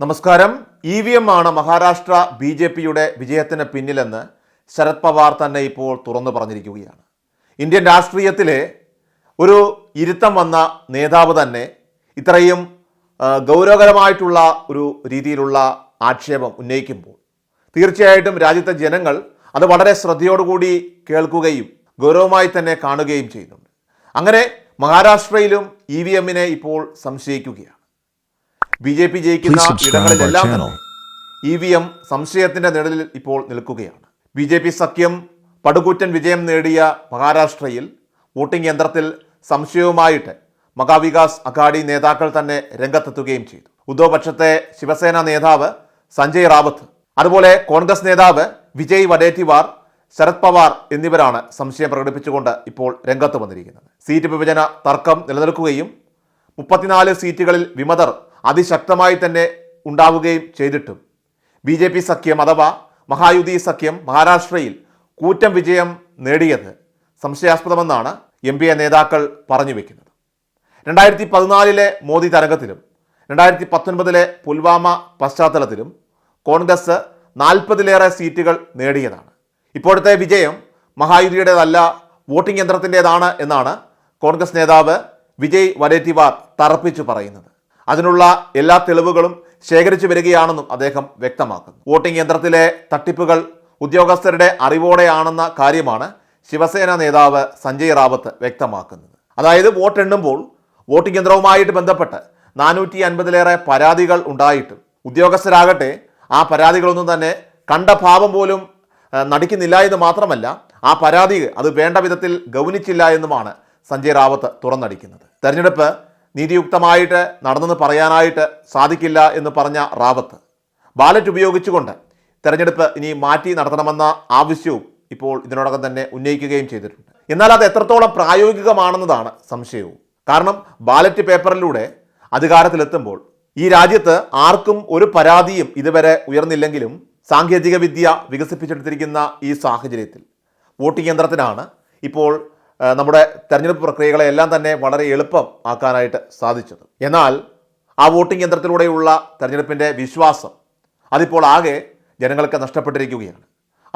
നമസ്കാരം. E V M ആണ് Maharashtra B J പിയുടെ വിജയത്തിന് പിന്നിലെന്ന് ശരത് പവാർ തന്നെ ഇപ്പോൾ തുറന്നു പറഞ്ഞിരിക്കുകയാണ്. ഇന്ത്യൻ രാഷ്ട്രീയത്തിലെ ഒരു ഇരുത്തം വന്ന നേതാവ് തന്നെ ഇത്രയും ഗൗരവകരമായിട്ടുള്ള ഒരു രീതിയിലുള്ള ആക്ഷേപം ഉന്നയിക്കുമ്പോൾ തീർച്ചയായിട്ടും രാജ്യത്തെ ജനങ്ങൾ അത് വളരെ ശ്രദ്ധയോടുകൂടി കേൾക്കുകയും ഗൗരവമായി തന്നെ കാണുകയും ചെയ്യുന്നുണ്ട്. അങ്ങനെ മഹാരാഷ്ട്രയിലും ഇ വി എമ്മിനെ ഇപ്പോൾ സംശയിക്കുകയാണ്. ബി ജെ പി ജയിക്കുന്ന ഇടങ്ങളിലെല്ലാം. ഇ വി എം സംശയത്തിന്റെ നിഴലിൽ ഇപ്പോൾ നിൽക്കുകയാണ്. ബി ജെ പി സഖ്യം പടുകൂറ്റൻ വിജയം നേടിയ മഹാരാഷ്ട്രയിൽ വോട്ടിംഗ് യന്ത്രത്തിൽ സംശയവുമായിട്ട് മഹാവികാസ് അഘാഡി നേതാക്കൾ തന്നെ രംഗത്തെത്തുകയും ചെയ്തു. ഉദ്ധവ് പക്ഷത്തെ ശിവസേന നേതാവ് സഞ്ജയ് റാവത്ത് അതുപോലെ കോൺഗ്രസ് നേതാവ് വിജയ് വഡേറ്റിവാർ ശരത് പവാർ എന്നിവരാണ് സംശയം പ്രകടിപ്പിച്ചുകൊണ്ട് ഇപ്പോൾ രംഗത്ത് വന്നിരിക്കുന്നത്. സീറ്റ് വിഭജന തർക്കം നിലനിൽക്കുകയും മുപ്പത്തിനാല് സീറ്റുകളിൽ വിമതർ അതിശക്തമായി തന്നെ ഉണ്ടാവുകയും ചെയ്തിട്ടും. ബി ജെ പി സഖ്യം അഥവാ മഹായുതി സഖ്യം മഹാരാഷ്ട്രയിൽ കൂറ്റം വിജയം നേടിയത് സംശയാസ്പദമെന്നാണ് എം പി എ നേതാക്കൾ പറഞ്ഞു വെക്കുന്നത്. രണ്ടായിരത്തി പതിനാലിലെ മോദി തരംഗത്തിലും രണ്ടായിരത്തി പത്തൊൻപതിലെ പുൽവാമ പശ്ചാത്തലത്തിലും കോൺഗ്രസ് നാൽപ്പതിലേറെ സീറ്റുകൾ നേടിയതാണ്. ഇപ്പോഴത്തെ വിജയം മഹായുതിയുടേതല്ല വോട്ടിംഗ് യന്ത്രത്തിന്റെതാണ് എന്നാണ് കോൺഗ്രസ് നേതാവ് വിജയ് വരേറ്റിവാർ തറപ്പിച്ചു പറയുന്നത്. അതിനുള്ള എല്ലാ തെളിവുകളും ശേഖരിച്ചു വരികയാണെന്നും അദ്ദേഹം വ്യക്തമാക്കുന്നു. വോട്ടിംഗ് യന്ത്രത്തിലെ തട്ടിപ്പുകൾ ഉദ്യോഗസ്ഥരുടെ അറിവോടെയാണെന്ന കാര്യമാണ് ശിവസേന നേതാവ് സഞ്ജയ് റാവത്ത് വ്യക്തമാക്കുന്നത്. അതായത് വോട്ട് എണ്ണുമ്പോൾ വോട്ടിംഗ് യന്ത്രവുമായിട്ട് ബന്ധപ്പെട്ട് നാനൂറ്റി അൻപതിലേറെ പരാതികൾ ഉണ്ടായിട്ടും ഉദ്യോഗസ്ഥരാകട്ടെ ആ പരാതികളൊന്നും തന്നെ കണ്ട ഭാവം പോലും നടിക്കുന്നില്ല എന്ന് മാത്രമല്ല ആ പരാതി അത് വേണ്ട വിധത്തിൽ ഗൗനിച്ചില്ല എന്നുമാണ് സഞ്ജയ് റാവത്ത് തുറന്നടിക്കുന്നത്. തെരഞ്ഞെടുപ്പ് നീതിയുക്തമായിട്ട് നടന്നെന്ന് പറയാനായിട്ട് സാധിക്കില്ല എന്ന് പറഞ്ഞ റാവത്ത്. ബാലറ്റ് ഉപയോഗിച്ചുകൊണ്ട് തെരഞ്ഞെടുപ്പ് ഇനി മാറ്റി നടത്തണമെന്ന ആവശ്യവും ഇപ്പോൾ ഇതിനോടകം തന്നെ ഉന്നയിക്കുകയും ചെയ്തിട്ടുണ്ട്. എന്നാൽ അത് എത്രത്തോളം പ്രായോഗികമാണെന്നതാണ് സംശയവും. കാരണം ബാലറ്റ് പേപ്പറിലൂടെ അധികാരത്തിലെത്തുമ്പോൾ ഈ രാജ്യത്ത് ആർക്കും ഒരു പരാതിയും ഇതുവരെ ഉയർന്നില്ലെങ്കിലും സാങ്കേതിക വിദ്യ വികസിപ്പിച്ചെടുത്തിരിക്കുന്ന ഈ സാഹചര്യത്തിൽ വോട്ടിംഗ് യന്ത്രത്തിനാണ് ഇപ്പോൾ നമ്മുടെ തെരഞ്ഞെടുപ്പ് പ്രക്രിയകളെ എല്ലാം തന്നെ വളരെ എളുപ്പം ആക്കാനായിട്ട് സാധിച്ചത്. എന്നാൽ ആ വോട്ടിംഗ് യന്ത്രത്തിലൂടെയുള്ള തെരഞ്ഞെടുപ്പിന്റെ വിശ്വാസം അതിപ്പോൾ ആകെ ജനങ്ങൾക്ക് നഷ്ടപ്പെട്ടിരിക്കുകയാണ്.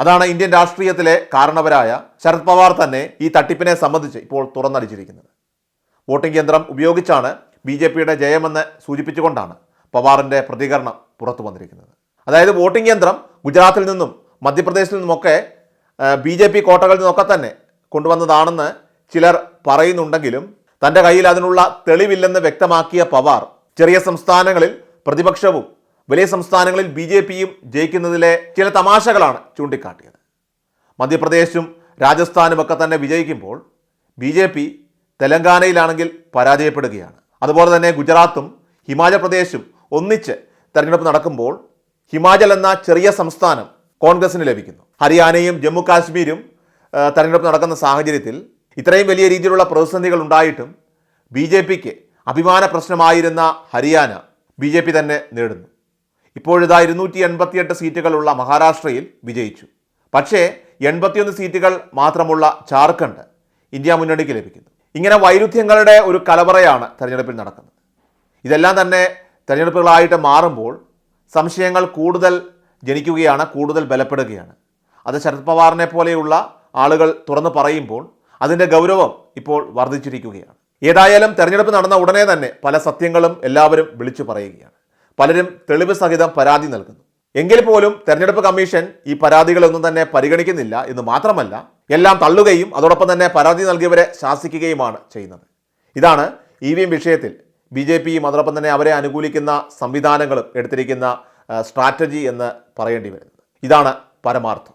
അതാണ് ഇന്ത്യൻ രാഷ്ട്രീയത്തിലെ കാരണവരായ ശരത് പവാർ തന്നെ ഈ തട്ടിപ്പിനെ സംബന്ധിച്ച് ഇപ്പോൾ തുറന്നടിച്ചിരിക്കുന്നത്. വോട്ടിംഗ് യന്ത്രം ഉപയോഗിച്ചാണ് ബി ജെ പിയുടെ ജയമെന്ന് സൂചിപ്പിച്ചുകൊണ്ടാണ് പവാറിന്റെ പ്രതികരണം പുറത്തു വന്നിരിക്കുന്നത്. അതായത് വോട്ടിംഗ് യന്ത്രം ഗുജറാത്തിൽ നിന്നും മധ്യപ്രദേശിൽ നിന്നുമൊക്കെ ബി ജെ പി കോട്ടകളിൽ നിന്നൊക്കെ തന്നെ കൊണ്ടുവന്നതാണെന്ന് ചിലർ പറയുന്നുണ്ടെങ്കിലും തന്റെ കയ്യിൽ അതിനുള്ള തെളിവില്ലെന്ന് വ്യക്തമാക്കിയ പവാർ ചെറിയ സംസ്ഥാനങ്ങളിൽ പ്രതിപക്ഷവും വലിയ സംസ്ഥാനങ്ങളിൽ ബി ജെ പിയും ജയിക്കുന്നതിലെ ചില തമാശകളാണ് ചൂണ്ടിക്കാട്ടിയത്. മധ്യപ്രദേശും രാജസ്ഥാനും ഒക്കെ തന്നെ വിജയിക്കുമ്പോൾ ബി ജെ പി തെലങ്കാനയിലാണെങ്കിൽ പരാജയപ്പെടുകയാണ്. അതുപോലെ തന്നെ ഗുജറാത്തും ഹിമാചൽ പ്രദേശും ഒന്നിച്ച് തെരഞ്ഞെടുപ്പ് നടക്കുമ്പോൾ ഹിമാചൽ എന്ന ചെറിയ സംസ്ഥാനം കോൺഗ്രസിന് ലഭിക്കുന്നു. ഹരിയാനയും ജമ്മു കാശ്മീരും തെരഞ്ഞെടുപ്പ് നടക്കുന്ന സാഹചര്യത്തിൽ ഇത്രയും വലിയ രീതിയിലുള്ള പ്രതിസന്ധികൾ ഉണ്ടായിട്ടും ബി ജെ പിക്ക് അഭിമാന പ്രശ്നമായിരുന്ന ഹരിയാന ബി ജെ പി തന്നെ നേടുന്നു. ഇപ്പോഴിതാ ഇരുന്നൂറ്റി എൺപത്തിയെട്ട് സീറ്റുകളുള്ള മഹാരാഷ്ട്രയിൽ വിജയിച്ചു. പക്ഷേ എൺപത്തിയൊന്ന് സീറ്റുകൾ മാത്രമുള്ള ജാർഖണ്ഡ് ഇന്ത്യ മുന്നണിക്ക് ലഭിക്കുന്നു. ഇങ്ങനെ വൈരുദ്ധ്യങ്ങളുടെ ഒരു കലവറയാണ് തെരഞ്ഞെടുപ്പിൽ നടക്കുന്നത്. ഇതെല്ലാം തന്നെ തെരഞ്ഞെടുപ്പുകളായിട്ട് മാറുമ്പോൾ സംശയങ്ങൾ കൂടുതൽ ജനിക്കുകയാണ് കൂടുതൽ ബലപ്പെടുകയാണ്. അത് ശരത് പവാറിനെ പോലെയുള്ള ആളുകൾ തുറന്നു പറയുമ്പോൾ അതിന്റെ ഗൗരവം ഇപ്പോൾ വർദ്ധിച്ചിരിക്കുകയാണ്. ഏതായാലും തെരഞ്ഞെടുപ്പ് നടന്ന ഉടനെ തന്നെ പല സത്യങ്ങളും എല്ലാവരും വിളിച്ചു പറയുകയാണ്. പലരും തെളിവ് സഹിതം പരാതി നൽകുന്നു. എങ്കിൽ പോലും തെരഞ്ഞെടുപ്പ് കമ്മീഷൻ ഈ പരാതികളൊന്നും തന്നെ പരിഗണിക്കുന്നില്ല എന്ന് മാത്രമല്ല എല്ലാം തള്ളുകയും അതോടൊപ്പം തന്നെ പരാതി നൽകിയവരെ ശാസിക്കുകയുമാണ് ചെയ്യുന്നത്. ഇതാണ് ഇ വി എം വിഷയത്തിൽ ബി ജെ പിയും അതോടൊപ്പം തന്നെ അവരെ അനുകൂലിക്കുന്ന സംവിധാനങ്ങളും എടുത്തിരിക്കുന്ന സ്ട്രാറ്റജി എന്ന് പറയേണ്ടി വരുന്നത്. ഇതാണ് പരമാർത്ഥം.